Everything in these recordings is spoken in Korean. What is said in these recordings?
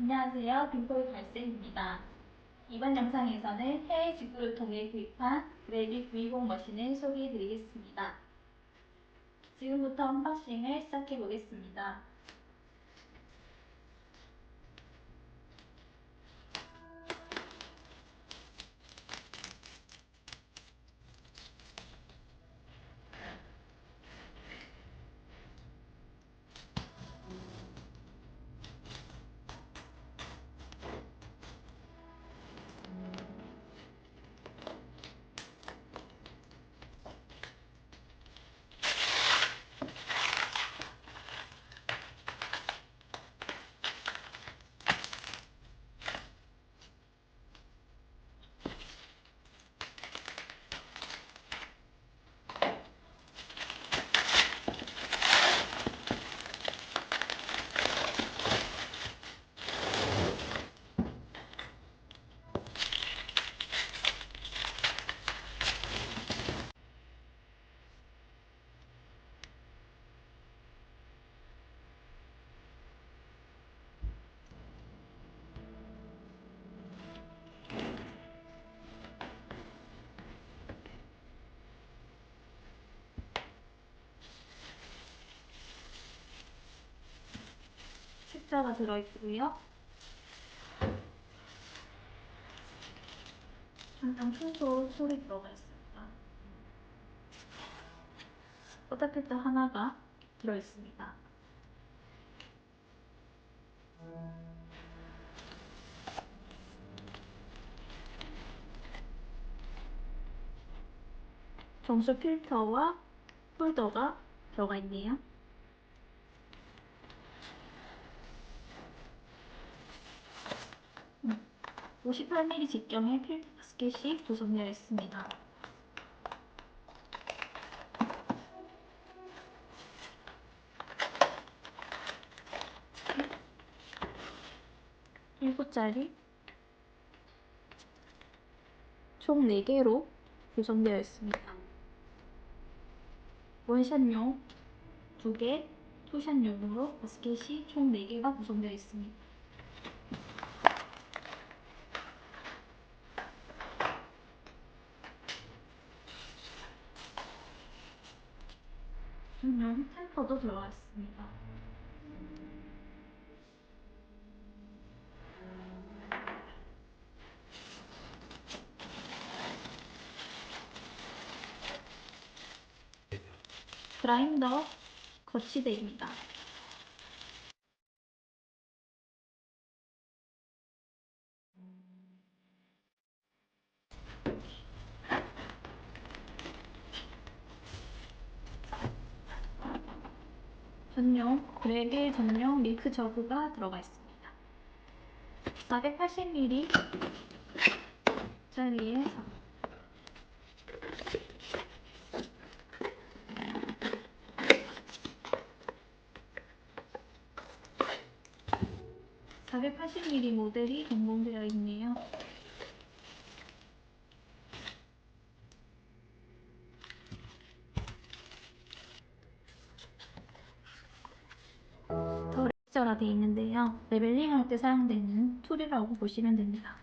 안녕하세요. 빈폴 갈색입니다. 이번 영상에서는 해외 직구를 통해 구입한 그래빅 위봉 머신을 소개해 드리겠습니다. 지금부터 언박싱을 시작해 보겠습니다. 책자가 들어있고요. 전장 청소 솔이 들어가 있습니다. 포타필터 하나가 들어있습니다. 정수 필터와 폴더가 들어가 있네요. 58mm 직경의 필터 바스켓이 구성되어 있습니다. 일곱 짜리 총 4개로 구성되어 있습니다. 원샷용 2개, 투샷용으로 바스켓이 총 4개가 구성되어 있습니다. 전용 템퍼도 들어가 있습니다. 그라인더 거치대입니다. 전용 그레빌 전용 밀크 저그가 들어가 있습니다. 480ml 짜리에 480ml 모델이 동봉되어 있네요. 더 렉처가 되어 있는데요. 레벨링 할 때 사용되는 툴이라고 보시면 됩니다.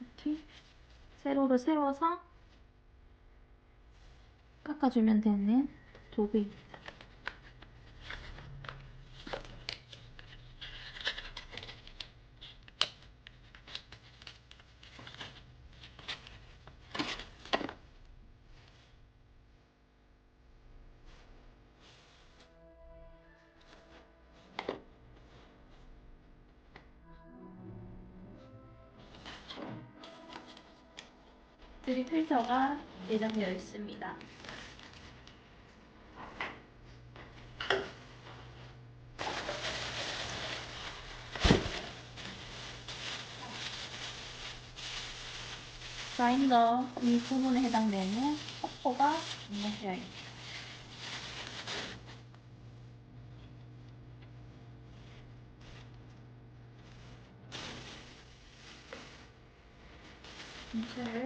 이렇게 세로로 세워서 깎아주면 되는 도구입니다. 드립 필터가 예정되어 있습니다. 그라인더 윗부분에 해당되는 컵포가 입력되어 있습니다. 전체를 찍어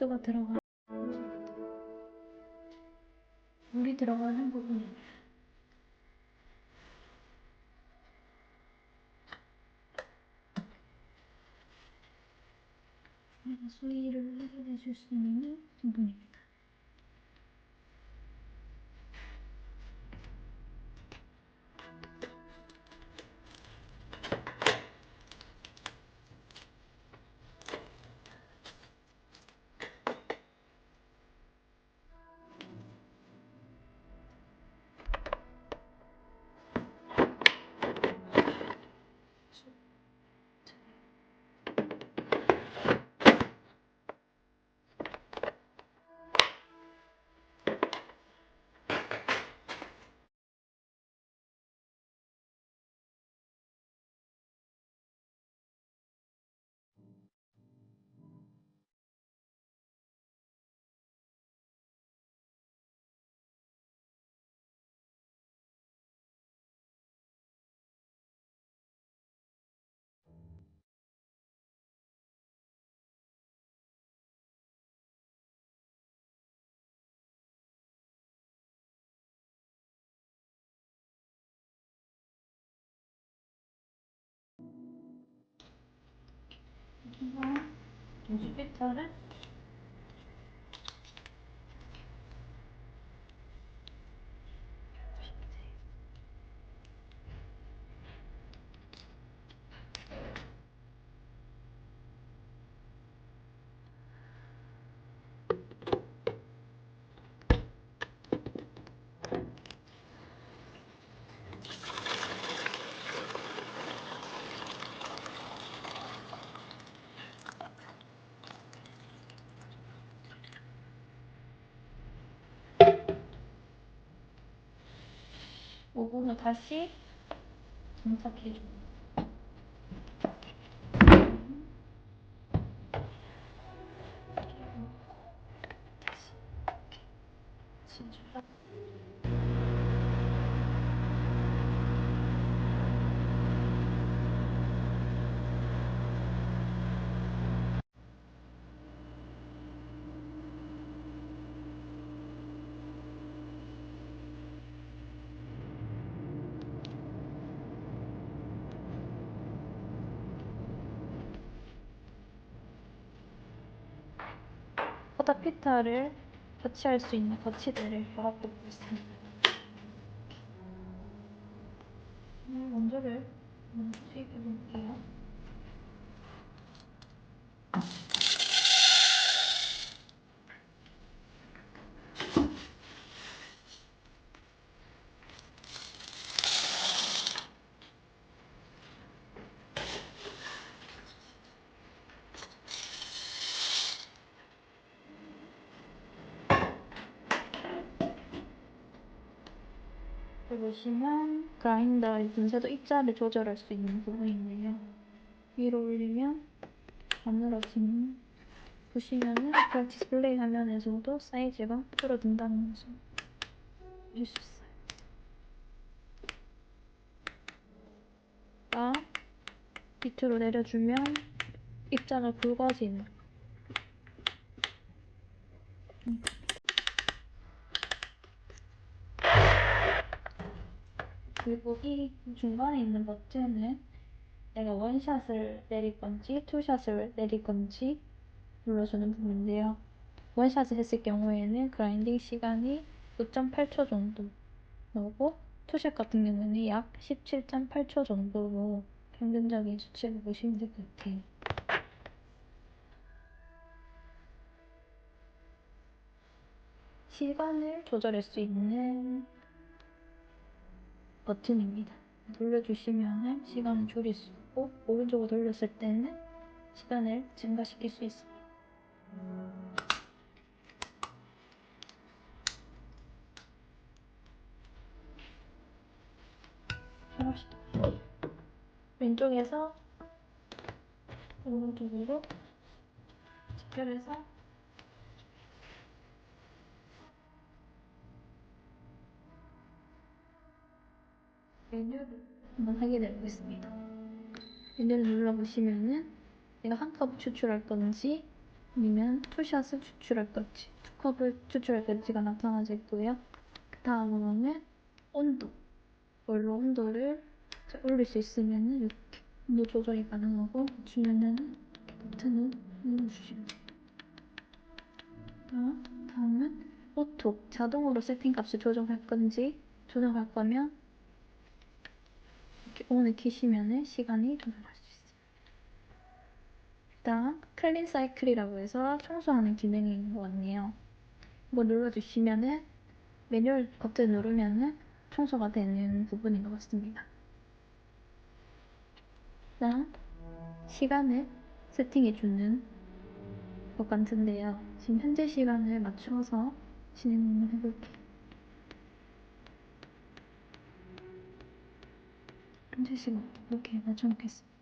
호스가 들어가 물이 들어가는 부분이 우리가 수위를 확인해 줄 수 있는 부분입니다. 유지피터를 오븐을 다시 장착해줘. 다시 이렇게 진주가 포다피타를 거치할 수 있는 거치대를 열어보고 있습니다. 음, 원조를 먼저 투입해 볼게요. 보시면 그라인더의 분쇄도 입자를 조절할 수 있는 부분이네요. 위로 올리면 가늘어지는 보시면은 그냥 디스플레이 화면에서도 사이즈가 줄어든다는 것을 볼수 있어요. 가 밑으로 내려주면 입자가 굵어지는 그리고 이 중간에 있는 버튼은 내가 원샷을 내릴 건지 투샷을 내릴 건지 눌러주는 부분인데요. 원샷을 했을 경우에는 그라인딩 시간이 9.8초 정도 나오고 투샷 같은 경우는 약 17.8초 정도로 평균적인 수치를 보시면 될 것 같아요. 시간을 조절할 수 있는 버튼입니다. 눌러주시면 시간을 줄일 수 있고 오른쪽으로 돌렸을 때는 시간을 증가시킬 수 있습니다. 왼쪽에서 오른쪽으로 직결해서 메뉴를 한번 확인해 보겠습니다. 메뉴를 눌러보시면은 내가 한컵 추출할 건지 아니면 투샷을 추출할 건지, 두 컵을 추출할 건지가 나타나지고요. 그 다음으로는 온도. 뭘로 온도를 올릴 수 있으면 이렇게 온도 조절이 가능하고 주면은 버튼을 눌러주시면. 자, 다음은 오토. 자동으로 세팅 값을 조정할 건지 조정할 거면 ON을 키시면은 시간이 조정할 수 있어요. 일단 클린 사이클이라고 해서 청소하는 있는 것 같네요. 이거 눌러주시면은 매뉴얼 버튼 누르면은 청소가 되는 부분인 것 같습니다. 일단 시간을 세팅해주는 것 같은데요. 지금 현재 시간을 맞춰서 진행을 해볼게요. 현재 시간 이렇게 맞춰놓겠습니다.